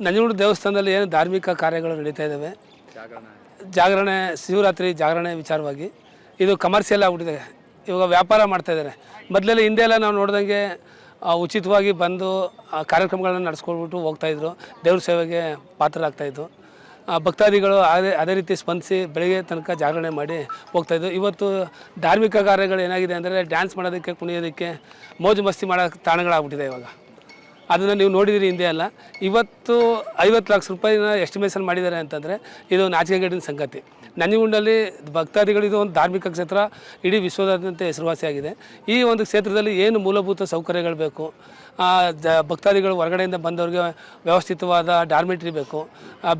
ನಂಜನಗೂಡು ದೇವಸ್ಥಾನದಲ್ಲಿ ಏನು ಧಾರ್ಮಿಕ ಕಾರ್ಯಗಳು ನಡೀತಾ ಇದ್ದಾವೆ? ಜಾಗರಣೆ. ಶಿವರಾತ್ರಿ ಜಾಗರಣೆ ವಿಚಾರವಾಗಿ ಇದು ಕಮರ್ಷಿಯಲ್ ಆಗ್ಬಿಟ್ಟಿದೆ. ಇವಾಗ ವ್ಯಾಪಾರ ಮಾಡ್ತಾ ಇದ್ದಾರೆ. ಮೊದಲೆಲ್ಲ ಹಿಂದೆ ಎಲ್ಲ ನಾವು ನೋಡ್ದಂಗೆ ಉಚಿತವಾಗಿ ಬಂದು ಆ, ಕಾರ್ಯಕ್ರಮಗಳನ್ನ ನಡೆಸ್ಕೊಳ್ಬಿಟ್ಟು ಹೋಗ್ತಾಯಿದ್ರು ದೇವ್ರ ಸೇವೆಗೆ ಪಾತ್ರರಾಗ್ತಾಯಿದ್ರು ಭಕ್ತಾದಿಗಳು ಅದೇ ಅದೇ ರೀತಿ ಸ್ಪಂದಿಸಿ ಬೆಳಗ್ಗೆ ತನಕ ಜಾಗರಣೆ ಮಾಡಿ ಹೋಗ್ತಾಯಿದ್ರು ಇವತ್ತು ಧಾರ್ಮಿಕ ಕಾರ್ಯಗಳು ಏನಾಗಿದೆ ಅಂದರೆ ಡ್ಯಾನ್ಸ್ ಮಾಡೋದಕ್ಕೆ ಕುಣಿಯೋದಕ್ಕೆ ಮೋಜು ಮಸ್ತಿ ಮಾಡೋ ತಾಣಗಳಾಗ್ಬಿಟ್ಟಿದೆ ಇವಾಗ. ಅದನ್ನು ನೀವು ನೋಡಿದಿರಿ ಹಿಂದೆ ಅಲ್ಲ. ಇವತ್ತು ಐವತ್ತು ಲಕ್ಷ ರೂಪಾಯಿನ ಎಸ್ಟಿಮೇಷನ್ ಮಾಡಿದ್ದಾರೆ ಅಂತಂದರೆ ಇದು ನಾಚಿಕೆಗೇಡಿನ ಸಂಗತಿ. ನಂಜನಗೂಡಲ್ಲಿ ಭಕ್ತಾದಿಗಳು, ಇದು ಒಂದು ಧಾರ್ಮಿಕ ಕ್ಷೇತ್ರ, ಇಡೀ ವಿಶ್ವದಾದ್ಯಂತ ಹೆಸರುವಾಸಿಯಾಗಿದೆ ಈ ಒಂದು ಕ್ಷೇತ್ರದಲ್ಲಿ ಏನು ಮೂಲಭೂತ ಸೌಕರ್ಯಗಳು ಬೇಕು? ಭಕ್ತಾದಿಗಳು ಹೊರಗಡೆಯಿಂದ ಬಂದವ್ರಿಗೆ ವ್ಯವಸ್ಥಿತವಾದ ಡಾರ್ಮೆಟ್ರಿ ಬೇಕು.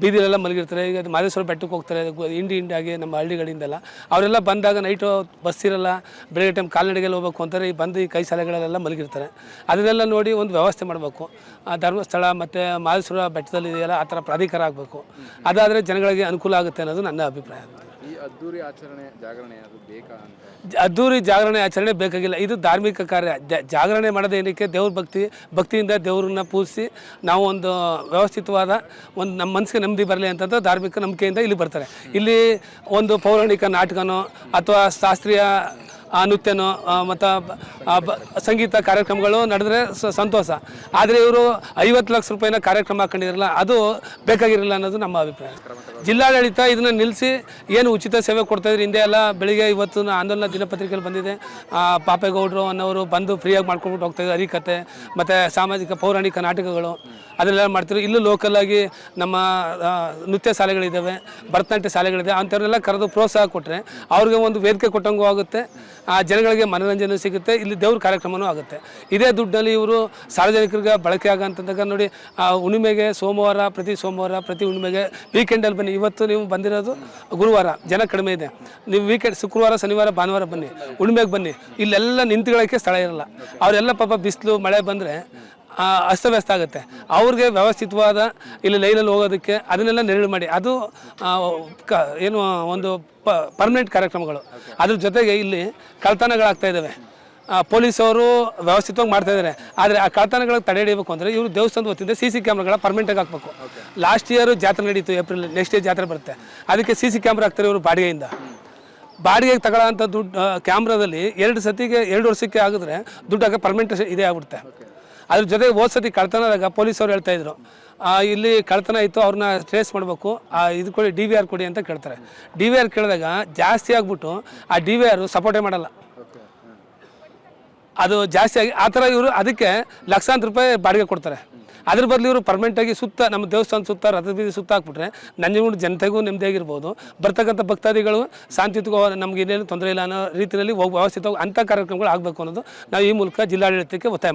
ಬೀದಿಲೆಲ್ಲ ಮಲಗಿರ್ತಾರೆ. ಈಗ ಮಾದೇಶ್ವರ ಬೆಟ್ಟಕ್ಕೆ ಹೋಗ್ತಾರೆ. ಹಿಂಡಿ ಇಂಡಾಗಿ ನಮ್ಮ ಹಳ್ಳಿಗಳಿಂದೆಲ್ಲ. ಅವರೆಲ್ಲ ಬಂದಾಗ ನೈಟು ಬಸ್ ಇರಲ್ಲ, ಬೆಳಗ್ಗೆ ಟೈಮ್ ಕಾಲ್ನಡಿಗೆಲ್ಲ ಹೋಗ್ಬೇಕು ಅಂತಾರೆ. ಈ ಬಂದು ಈ ಕೈ ಶಾಲೆಗಳಲ್ಲೆಲ್ಲ ಮಲಗಿರ್ತಾರೆ. ಅದನ್ನೆಲ್ಲ ನೋಡಿ ಒಂದು ವ್ಯವಸ್ಥೆ ಮಾಡಬೇಕು. ಧರ್ಮಸ್ಥಳ ಮತ್ತು ಮಾದೇಶ್ವರ ಬೆಟ್ಟದಲ್ಲಿ ಇದೆಯಲ್ಲ ಆ ಥರ ಪ್ರಾಧಿಕಾರ ಆಗಬೇಕು. ಅದಾದರೆ ಜನಗಳಿಗೆ ಅನುಕೂಲ ಆಗುತ್ತೆ ಅನ್ನೋದು ನನ್ನ ಅಭಿಪ್ರಾಯ. ಈ ಅದ್ದೂರಿ ಆಚರಣೆ ಜಾಗರಣೆ ಅದು ಬೇಕಾ ಅಂತ? ಅದ್ದೂರಿ ಜಾಗರಣೆ ಆಚರಣೆ ಬೇಕಾಗಿಲ್ಲ. ಇದು ಧಾರ್ಮಿಕ ಕಾರ್ಯ. ಜಾಗರಣೆ ಮಾಡೋದೇನಕ್ಕೆ ದೇವ್ರ ಭಕ್ತಿ ಭಕ್ತಿಯಿಂದ ದೇವ್ರನ್ನ ಪೂಜಿಸಿ ನಾವು ಒಂದು ವ್ಯವಸ್ಥಿತವಾದ ಒಂದು ನಮ್ಮ ಮನಸ್ಸಿಗೆ ನೆಮ್ಮದಿ ಬರಲಿ ಅಂತಂದು ಧಾರ್ಮಿಕ ನಂಬಿಕೆಯಿಂದ ಇಲ್ಲಿ ಬರ್ತಾರೆ. ಇಲ್ಲಿ ಒಂದು ಪೌರಾಣಿಕ ನಾಟಕನೋ ಅಥವಾ ಶಾಸ್ತ್ರೀಯ ನೃತ್ಯನೋ ಮತ್ತು ಸಂಗೀತ ಕಾರ್ಯಕ್ರಮಗಳು ನಡೆದ್ರೆ ಸಂತೋಷ. ಆದರೆ ಇವರು ಐವತ್ತು ಲಕ್ಷ ರೂಪಾಯಿನ ಕಾರ್ಯಕ್ರಮ ಹಾಕೊಂಡಿರಲ್ಲ ಅದು ಬೇಕಾಗಿರಲಿಲ್ಲ ಅನ್ನೋದು ನಮ್ಮ ಅಭಿಪ್ರಾಯ. ಜಿಲ್ಲಾಡಳಿತ ಇದನ್ನು ನಿಲ್ಲಿಸಿ ಏನು ಉಚಿತ ಸೇವೆ ಕೊಡ್ತಾ ಇದ್ರು, ಹಿಂದೆ ಎಲ್ಲ ಬೆಳಿಗ್ಗೆ ಇವತ್ತು ಆಂದೋಲನ ದಿನಪತ್ರಿಕೆಯಲ್ಲಿ ಬಂದಿದೆ. ಪಾಪೇಗೌಡರು ಅನ್ನೋರು ಬಂದು ಫ್ರೀಯಾಗಿ ಮಾಡ್ಕೊಂಡ್ಬಿಟ್ಟು ಹೋಗ್ತಾ ಇದ್ರು ಹರಿಕತೆ ಮತ್ತು ಸಾಮಾಜಿಕ ಪೌರಾಣಿಕ ನಾಟಕಗಳು, ಅದನ್ನೆಲ್ಲ ಮಾಡ್ತಿದ್ರು. ಇಲ್ಲೂ ಲೋಕಲಾಗಿ ನಮ್ಮ ನೃತ್ಯ ಶಾಲೆಗಳಿದ್ದಾವೆ ಭರತನಾಟ್ಯ ಶಾಲೆಗಳಿದೆ ಅಂಥವ್ರನ್ನೆಲ್ಲ ಕರೆದು ಪ್ರೋತ್ಸಾಹ ಕೊಟ್ಟರೆ ಅವ್ರಿಗೆ ಒಂದು ವೇದಿಕೆ ಕೊಟ್ಟಂಗೂ ಆಗುತ್ತೆ. ಆ ಜನಗಳಿಗೆ ಮನೋರಂಜನೆ ಸಿಗುತ್ತೆ, ಇಲ್ಲಿ ದೇವ್ರ ಕಾರ್ಯಕ್ರಮನೂ ಆಗುತ್ತೆ. ಇದೇ ದುಡ್ಡಲ್ಲಿ ಇವರು ಸಾರ್ವಜನಿಕರಿಗೆ ಬಳಕೆ ಆಗಂತಂದಾಗ ನೋಡಿ, ಆ ಹುಣ್ಣಿಮೆಗೆ ಸೋಮವಾರ, ಪ್ರತಿ ಸೋಮವಾರ, ಪ್ರತಿ ಹುಣ್ಣಿಮೆಗೆ ವೀಕೆಂಡಲ್ಲಿ ಬನ್ನಿ. ಇವತ್ತು ನೀವು ಬಂದಿರೋದು ಗುರುವಾರ, ಜನ ಕಡಿಮೆ ಇದೆ. ನೀವು ವೀಕೆಂಡ್, ಶುಕ್ರವಾರ, ಶನಿವಾರ, ಭಾನುವಾರ ಬನ್ನಿ, ಹುಣ್ಣಿಮೆಗೆ ಬನ್ನಿ. ಇಲ್ಲೆಲ್ಲ ನಿಂತ್ಕೊಳ್ಳೋಕ್ಕೆ ಸ್ಥಳ ಇರಲ್ಲ. ಅವರೆಲ್ಲ ಪಾಪ ಬಿಸಿಲು, ಮಳೆ ಬಂದರೆ ಅಸ್ತವ್ಯಸ್ತ ಆಗುತ್ತೆ. ಅವ್ರಿಗೆ ವ್ಯವಸ್ಥಿತವಾದ ಇಲ್ಲಿ ಲೈನಲ್ಲಿ ಹೋಗೋದಕ್ಕೆ ಅದನ್ನೆಲ್ಲ ನೆರಳು ಮಾಡಿ. ಅದು ಕ ಏನು ಒಂದು ಪ ಪರ್ಮನೆಂಟ್ ಕಾರ್ಯಕ್ರಮಗಳು. ಅದ್ರ ಜೊತೆಗೆ ಇಲ್ಲಿ ಕಳ್ತನಗಳಾಗ್ತಾ ಇದ್ದಾವೆ ಪೊಲೀಸವರು ವ್ಯವಸ್ಥಿತವಾಗಿ ಮಾಡ್ತಾ ಇದ್ದಾರೆ ಆದರೆ ಆ ಕಳ್ತನಗಳಿಗೆ ತಡೆ ಹಿಡಿಯಬೇಕು ಅಂದರೆ ಇವರು ದೇವಸ್ಥಾನದ ವತಿಯಿಂದ ಸಿ ಸಿ ಕ್ಯಾಮ್ರಾಗಳ ಪರ್ಮನೆಂಟಾಗಿ ಹಾಕಬೇಕು. ಲಾಸ್ಟ್ ಇಯರು ಜಾತ್ರೆ ನಡೀತು ಏಪ್ರಿಲ್ ನೆಕ್ಸ್ಟ್ ಇಯರ್ ಜಾತ್ರೆ ಬರುತ್ತೆ. ಅದಕ್ಕೆ ಸಿ ಸಿ ಕ್ಯಾಮ್ರಾ ಹಾಕ್ತಾರೆ ಇವರು ಬಾಡಿಗೆಯಿಂದ. ಬಾಡಿಗೆಗೆ ತಗೊಳ್ಳೋಂಥ ದುಡ್ಡು ಕ್ಯಾಮ್ರಾದಲ್ಲಿ ಎರಡು ಸತಿಗೆ ಎರಡು ವರ್ಷಕ್ಕೆ ಆಗಿದ್ರೆ ದುಡ್ಡು ಆಗ ಪರ್ಮನೆಂಟ್ ಇದೇ ಆಗ್ಬಿಡುತ್ತೆ. ಅದ್ರ ಜೊತೆಗೆ ಹೋದ ಸತಿ ಕಳ್ತನದಾಗ ಪೊಲೀಸವ್ರು ಹೇಳ್ತಾ ಇದ್ರು ಇಲ್ಲಿ ಕಳ್ತನ ಇತ್ತು ಅವ್ರನ್ನ ಟ್ರೇಸ್ ಮಾಡಬೇಕು. ಇದು ಕೊಡಿ, ಡಿ ವಿ ಆರ್ ಕೊಡಿ ಅಂತ ಕೇಳ್ತಾರೆ. ಡಿ ವಿ ಆರ್ ಕೇಳಿದಾಗ ಜಾಸ್ತಿ ಆಗ್ಬಿಟ್ಟು ಆ ಡಿ ವಿ ಆರ್ ಸಪೋರ್ಟೇ ಮಾಡಲ್ಲ. ಅದು ಜಾಸ್ತಿ ಆಗಿ, ಆ ಥರ ಇವರು ಅದಕ್ಕೆ ಲಕ್ಷಾಂತರ ರೂಪಾಯಿ ಬಾಡಿಗೆ ಕೊಡ್ತಾರೆ. ಅದ್ರ ಬದಲು ಇವರು ಪರ್ಮನೆಂಟಾಗಿ ಸುತ್ತ, ನಮ್ಮ ದೇವಸ್ಥಾನ ಸುತ್ತ ರಥ ಬೀದಿ ಸುತ್ತ ಹಾಕ್ಬಿಟ್ರೆ ನಂಜನಗೂಡು ಜನತೆಗೂ ನೆಮ್ಮದಿಯಾಗಿರ್ಬೋದು ಬರ್ತಕ್ಕಂಥ ಭಕ್ತಾದಿಗಳು ಶಾಂತಿಯುತವಾಗಿ ನಮ್ಗೆ ಏನೇನು ತೊಂದರೆ ಇಲ್ಲ ಅನ್ನೋ ರೀತಿಯಲ್ಲಿ ಹೋಗಿ, ವ್ಯವಸ್ಥಿತವಾಗಿ ಅಂಥ ಕಾರ್ಯಕ್ರಮಗಳು ಆಗಬೇಕು ಅನ್ನೋದು ನಾವು ಈ ಮೂಲಕ ಜಿಲ್ಲಾಡಳಿತಕ್ಕೆ ಒತ್ತಾಯ